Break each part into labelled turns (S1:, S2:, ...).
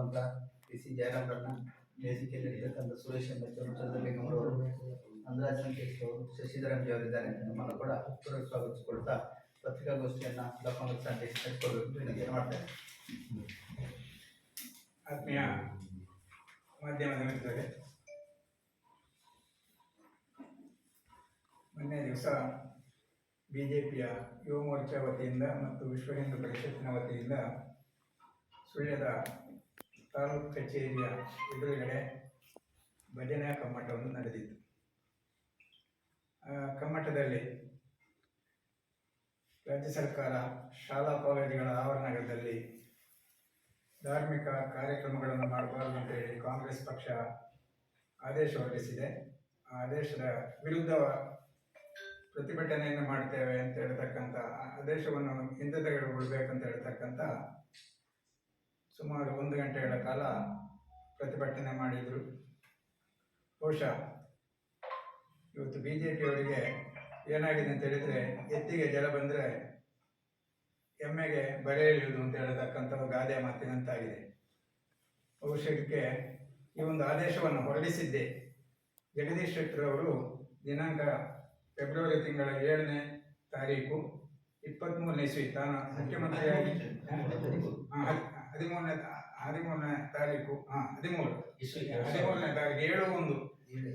S1: ಇರುವಂತ P C ಜಯರಾಮ್ರನ್ನ ವೇದಿಕೆಯಲ್ಲಿ ಇರತಕ್ಕಂಥ ಸುರೇಶ್ ಅಂಬೇಡ್ಕರ್ ಚಂದ್ರಲಿಂಗಮರವರು ಅಂದ್ರಾಜ್ ಸಂಕೇಶ್ ಅವರು, ಶಶಿಧರಂಜಿ ಅವರಿದ್ದಾರೆ ನಮ್ಮನ್ನು ಕೂಡ ಪೂರ್ವಕ ಸ್ವಾಗತಿಸಿಕೊಳ್ತಾ ಪತ್ರಿಕಾಗೋಷ್ಠಿಯನ್ನು ಕಾಂಗ್ರೆಸ್ ಅಧ್ಯಕ್ಷ ನಡೆಸಿಕೊಳ್ಬೇಕು ನನಗೆ ಮಾಡ್ತಾರೆ
S2: ಆತ್ಮೀಯ ಮಾಧ್ಯಮದ ಮಿತ್ರರೇ ಮೊನ್ನೆ ದಿವಸ ಬಿ ಜೆ ಪಿಯ ಯುವ ಮೋರ್ಚಾ ವತಿಯಿಂದ ಮತ್ತು ವಿಶ್ವ ಹಿಂದೂ ಪರಿಷತ್ತಿನ ವತಿಯಿಂದ ಸುಳ್ಯದ ತಾಲೂಕು ಕಚೇರಿಯ ಎದುರುಗಡೆ ಭಜನಾ ಕಮ್ಮಟವನ್ನು ನಡೆದಿತ್ತು. ಆ ಕಮ್ಮಟದಲ್ಲಿ ರಾಜ್ಯ ಸರ್ಕಾರ ಶಾಲಾ ಕಾಲೇಜುಗಳ ಆವರಣದಲ್ಲಿ ಧಾರ್ಮಿಕ ಕಾರ್ಯಕ್ರಮಗಳನ್ನು ಮಾಡಬಾರದು ಅಂತ ಹೇಳಿ ಕಾಂಗ್ರೆಸ್ ಪಕ್ಷ ಆದೇಶ ಹೊರಡಿಸಿದೆ. ಆ ಆದೇಶದ ವಿರುದ್ಧ ಪ್ರತಿಭಟನೆಯನ್ನು ಮಾಡ್ತೇವೆ ಅಂತ ಹೇಳ್ತಕ್ಕಂಥ ಆದೇಶವನ್ನು ಹಿಂದೆ ತೆಗೆದುಕೊಳ್ಬೇಕಂತ ಹೇಳ್ತಕ್ಕಂಥ ಸುಮಾರು ಒಂದು ಗಂಟೆಗಳ ಕಾಲ ಪ್ರತಿಭಟನೆ ಮಾಡಿದರು. ಬಹುಶಃ ಇವತ್ತು ಬಿ ಜೆ ಪಿಯವರಿಗೆ ಏನಾಗಿದೆ ಅಂತ ಹೇಳಿದರೆ ಎತ್ತಿಗೆ ಜಲ ಬಂದರೆ ಎಮ್ಮೆಗೆ ಬರೆ ಇಳಿಯುವುದು ಅಂತ ಹೇಳತಕ್ಕಂಥ ಗಾದೆ ಮಾತಿನಂತಾಗಿದೆ ಬಹುಶಃಕ್ಕೆ ಈ ಒಂದು ಆದೇಶವನ್ನು ಹೊರಡಿಸಿದ್ದೆ. ಜಗದೀಶ್ ಶೆಟ್ಟರ್ ಅವರು ದಿನಾಂಕ ಫೆಬ್ರವರಿ ತಿಂಗಳ ಏಳನೇ ತಾರೀಕು ಇಪ್ಪತ್ತ್ಮೂರನೇ ಇಸ್ವಿ ತಾನು ಮುಖ್ಯಮಂತ್ರಿಯಾಗಿ. ಹದಿಮೂರನೇ ಹದಿಮೂರನೇ ತಾರೀಕು ಹಾ ಹದಿಮೂರು. ಹದಿಮೂರನೇ ತಾರೀಕು ಏಳು ಒಂದು. ಏಳು.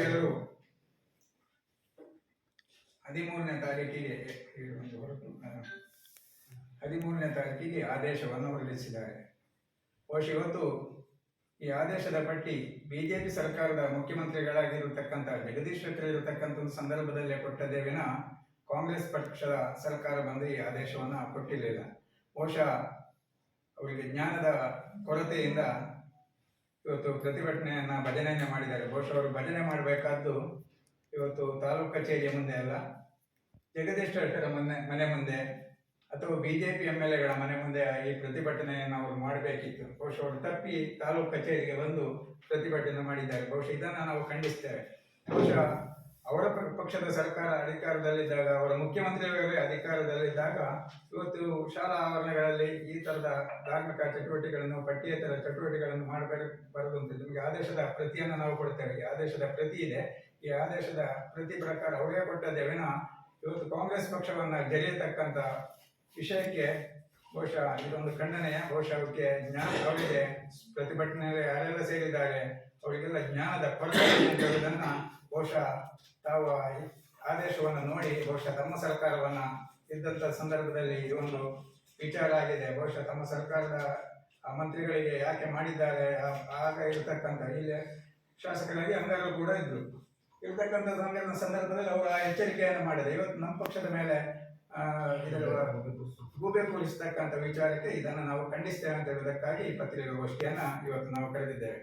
S2: ಏಳು ಹದಿಮೂರನೇ ತಾರೀಕಿಗೆ ಹದಿಮೂರನೇ ತಾರೀಕಿಗೆ ಆದೇಶವನ್ನು ಹೊರಡಿಸಿದ್ದಾರೆ. ಬಹುಶಃ ಇವತ್ತು ಈ ಆದೇಶದ ಪಟ್ಟಿ ಬಿಜೆಪಿ ಸರ್ಕಾರದ ಮುಖ್ಯಮಂತ್ರಿಗಳಾಗಿರತಕ್ಕಂಥ ಜಗದೀಶ್ ಶೆಟ್ಟರ್ ಇರತಕ್ಕಂಥ ಒಂದು ಸಂದರ್ಭದಲ್ಲೇ ಕೊಟ್ಟದೇ ವಿನ ಕಾಂಗ್ರೆಸ್ ಪಕ್ಷದ ಸರ್ಕಾರ ಬಂದು ಈ ಆದೇಶವನ್ನು ಕೊಟ್ಟಿರಲಿಲ್ಲ. ಬಹುಶಃ ಅವರಿಗೆ ಜ್ಞಾನದ ಕೊರತೆಯಿಂದ ಇವತ್ತು ಪ್ರತಿಭಟನೆಯನ್ನು ಭಜನೆಯನ್ನು ಮಾಡಿದ್ದಾರೆ. ಬಹುಶಃ ಅವರು ಭಜನೆ ಮಾಡಬೇಕಾದ್ದು ಇವತ್ತು ತಾಲೂಕು ಕಚೇರಿಯ ಮುಂದೆ ಅಲ್ಲ. ಜಗದೀಶ್ ಶೆಟ್ಟರ ಮನೆ ಮನೆ ಮುಂದೆ ಅಥವಾ ಬಿಜೆಪಿ ಎಂ ಎಲ್ ಎಗಳ ಮನೆ ಮುಂದೆ ಈ ಪ್ರತಿಭಟನೆಯನ್ನು ಅವರು ಮಾಡಬೇಕಿತ್ತು. ಬಹುಶಃ ಅವರು ತಪ್ಪಿ ತಾಲೂಕು ಕಚೇರಿಗೆ ಬಂದು ಪ್ರತಿಭಟನೆ ಮಾಡಿದ್ದಾರೆ. ಬಹುಶಃ ಇದನ್ನು ನಾವು ಖಂಡಿಸ್ತೇವೆ. ಬಹುಶಃ ಅವರ ಪಕ್ಷದ ಸರ್ಕಾರ ಅಧಿಕಾರದಲ್ಲಿದ್ದಾಗ, ಅವರ ಮುಖ್ಯಮಂತ್ರಿಯವರೇ ಅಧಿಕಾರದಲ್ಲಿದ್ದಾಗ, ಇವತ್ತು ಶಾಲಾ ಆವರಣಗಳಲ್ಲಿ ಈ ಥರದ ಧಾರ್ಮಿಕ ಚಟುವಟಿಕೆಗಳನ್ನು, ಪಠ್ಯೇತರ ಚಟುವಟಿಕೆಗಳನ್ನು ಮಾಡಬಾರದು ಅಂತ ನಿಮಗೆ ಆದೇಶದ ಪ್ರತಿಯನ್ನು ನಾವು ಕೊಡ್ತೇವೆ. ಈ ಆದೇಶದ ಪ್ರತಿ ಇದೆ. ಈ ಆದೇಶದ ಪ್ರತಿ ಪ್ರಕಾರ ಅವರೇ ಕೊಟ್ಟದ್ದೇ ವಿನ ಇವತ್ತು ಕಾಂಗ್ರೆಸ್ ಪಕ್ಷವನ್ನ ಗೆಲ್ಲತಕ್ಕಂತ ವಿಷಯಕ್ಕೆ ಬಹುಶಃ ಇದೊಂದು ಖಂಡನೆಯ, ಬಹುಶಃ ಅವಕ್ಕೆ ಜ್ಞಾನ, ಅವರಿಗೆ ಪ್ರತಿಭಟನೆಯಲ್ಲಿ ಯಾರೆಲ್ಲ ಸೇರಿದ್ದಾರೆ, ಅವರಿಗೆಲ್ಲ ಜ್ಞಾನದ ಕೊರತೆ ಬಹುಶಃ ತಾವು ಆದೇಶವನ್ನು ನೋಡಿ, ಬಹುಶಃ ತಮ್ಮ ಸರ್ಕಾರವನ್ನ ಇದ್ದಂಥ ಸಂದರ್ಭದಲ್ಲಿ ಈ ಒಂದು ವಿಚಾರ ಆಗಿದೆ. ಬಹುಶಃ ತಮ್ಮ ಸರ್ಕಾರದ ಮಂತ್ರಿಗಳಿಗೆ ಯಾಕೆ ಮಾಡಿದ್ದಾರೆ? ಆಗ ಇರತಕ್ಕಂಥ ಇಲ್ಲಿ ಶಾಸಕರಾಗಿ ಅಂಗಾರರು ಕೂಡ ಇದ್ರು. ಇರ್ತಕ್ಕಂಥ ಸಂದರ್ಭ, ಸಂದರ್ಭದಲ್ಲಿ ಅವರು ಎಚ್ಚರಿಕೆಯನ್ನು ಮಾಡಿದೆ ಇವತ್ತು ನಮ್ಮ ಪಕ್ಷದ ಮೇಲೆ ಗೂಬೆ ಕೂರಿಸತಕ್ಕಂಥ ವಿಚಾರಕ್ಕೆ ಇದನ್ನು ನಾವು ಖಂಡಿಸ್ತೇವೆ ಅಂತ ಹೇಳುವುದಕ್ಕಾಗಿ ಪತ್ರಿಕಾಗೋಷ್ಠಿಯನ್ನ ಇವತ್ತು ನಾವು ಕರೆದಿದ್ದೇವೆ.